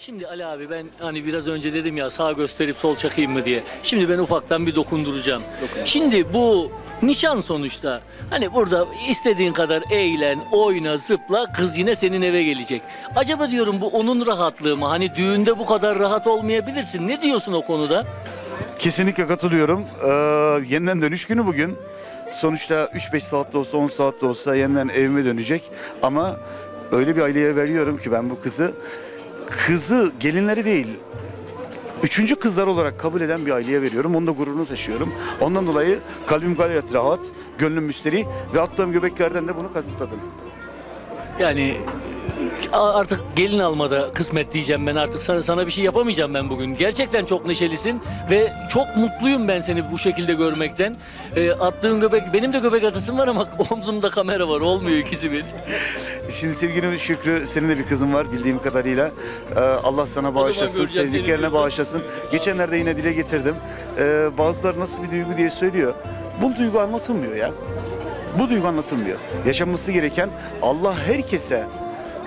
Şimdi Ali abi ben hani biraz önce dedim ya sağ gösterip sol çakayım mı diye. Şimdi ben ufaktan bir dokunduracağım. Şimdi bu nişan sonuçta. Hani burada istediğin kadar eğlen, oyna, zıpla kız yine senin eve gelecek. Acaba diyorum bu onun rahatlığı mı? Hani düğünde bu kadar rahat olmayabilirsin. Ne diyorsun o konuda? Kesinlikle katılıyorum. Ee, yeniden dönüş günü bugün. Sonuçta 3-5 saatte olsa 10 saatte olsa yeniden evime dönecek. Ama öyle bir aileye veriyorum ki ben bu kızı. Kızı gelinleri değil, üçüncü kızlar olarak kabul eden bir aileye veriyorum. Onun da gururunu taşıyorum. Ondan dolayı kalbim gayet rahat, gönlüm müsteri ve attığım göbeklerden de bunu kanıtladım. Yani artık gelin almada kısmet diyeceğim ben artık sana, sana bir şey yapamayacağım ben bugün. Gerçekten çok neşelisin ve çok mutluyum ben seni bu şekilde görmekten. Ee, attığın göbek, benim de göbek atasım var ama omzumda kamera var olmuyor ikisi bir. Şimdi sevgili Şükrü senin de bir kızın var bildiğim kadarıyla. Ee, Allah sana bağışlasın, göreceğim sevdiklerine bağışlasın. Geçenlerde yine dile getirdim. Ee, bazıları nasıl bir duygu diye söylüyor. Bu duygu anlatılmıyor ya. Bu duygu anlatılmıyor. Yaşanması gereken Allah herkese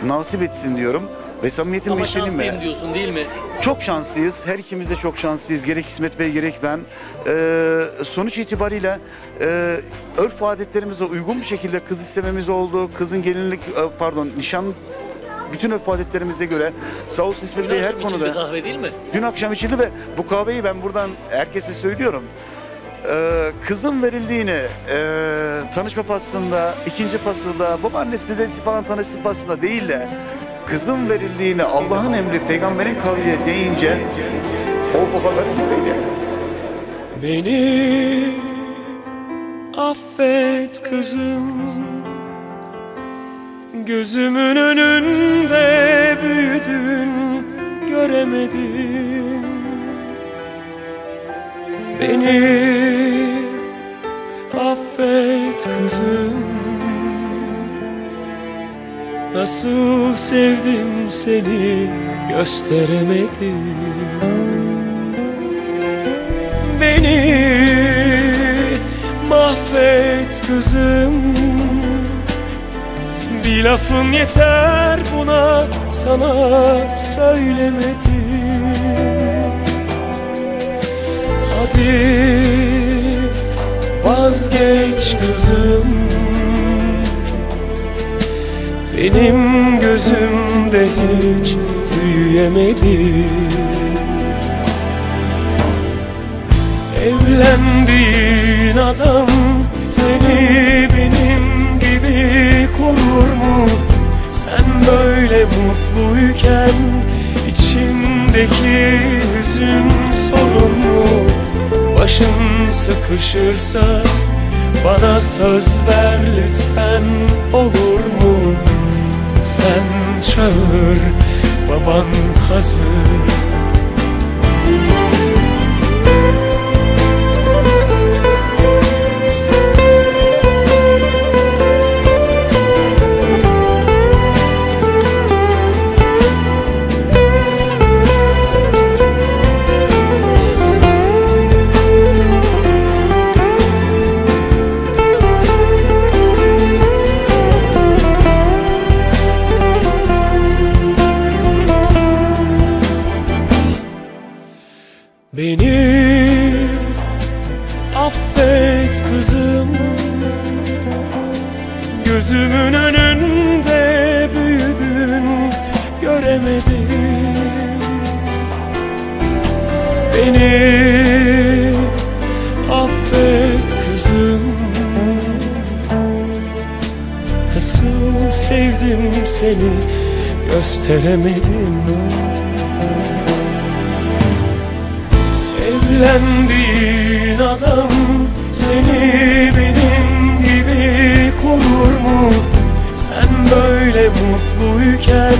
nasip etsin diyorum. Ve samimiyetin Ama beşleneyim mi? şanslıyım diyorsun değil mi? Çok şanslıyız. Her ikimiz de çok şanslıyız. Gerek İsmet Bey gerek ben. Ee, sonuç itibariyle e, örf adetlerimize uygun bir şekilde kız istememiz oldu. Kızın gelinlik e, pardon nişan bütün örf adetlerimize göre sağ olsun İsmet Dün Bey her akşam içildi konuda kahve değil mi? dün akşam içildi ve bu kahveyi ben buradan herkese söylüyorum. Ee, kızın verildiğini e, tanışma faslında, ikinci faslında, babaannesi, dedesi falan tanışma faslında değil de kızın verildiğini Allah'ın emri, peygamberin kavliyle deyince o babaların gibiydi. Beni affet kızım. Gözümün önünde büyüdün göremedim Beni affet kızım Nasıl sevdim seni gösteremedim. Beni mahvet kızım. Bir lafın yeter buna sana söylemedim. Hadi vazgeç kızım Benim gözümde hiç büyüyemedin Evlendiğin adam seni benim gibi korur mu? Sen böyle mutluyken içimdeki hüzün sorun mu? Başın sıkışırsa bana söz ver lütfen olur mu? Sen çağır baban hazır Gözümün önünde büyüdün göremedim. Beni affet kızım. Nasıl sevdim seni gösteremedim. Evlendiğin adam seni benim mutluyken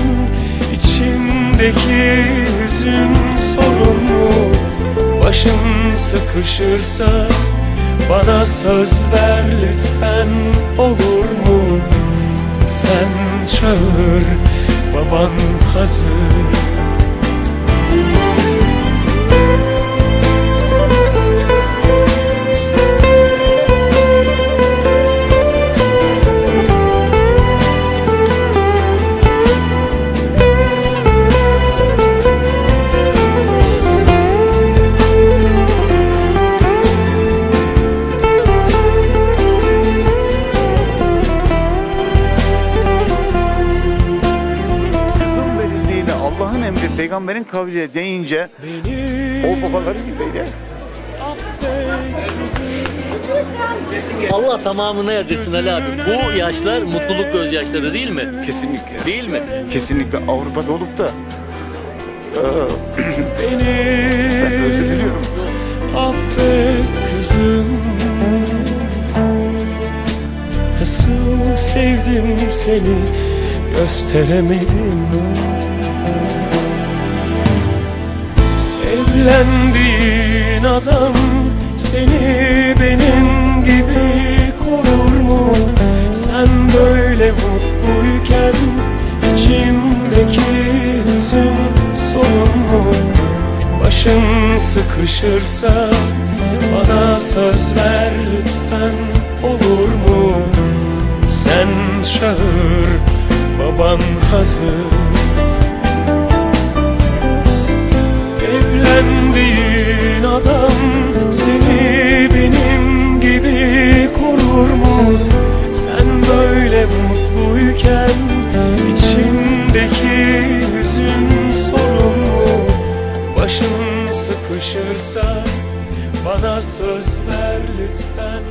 içimdeki hüzün sorun mu? Başın sıkışırsa bana söz ver lütfen olur mu? Sen çağır baban hazır peygamberin kavli deyince Beni o babaları gibi böyle affet kızım Allah tamamını erdirsin Ali abi. Bu yaşlar mutluluk gözyaşları değil mi? kesinlikle Değil mi? kesinlikle Avrupa'da olup da e, Beni ben özür diliyorum. affet kızım Nasıl sevdim seni gösteremedim Evlendiğin adam seni benim gibi korur mu? Sen böyle mutluyken içimdeki hüzün sorun mu? Başın sıkışırsa bana söz ver lütfen olur mu? Sen çağır baban hazır söz ver lütfen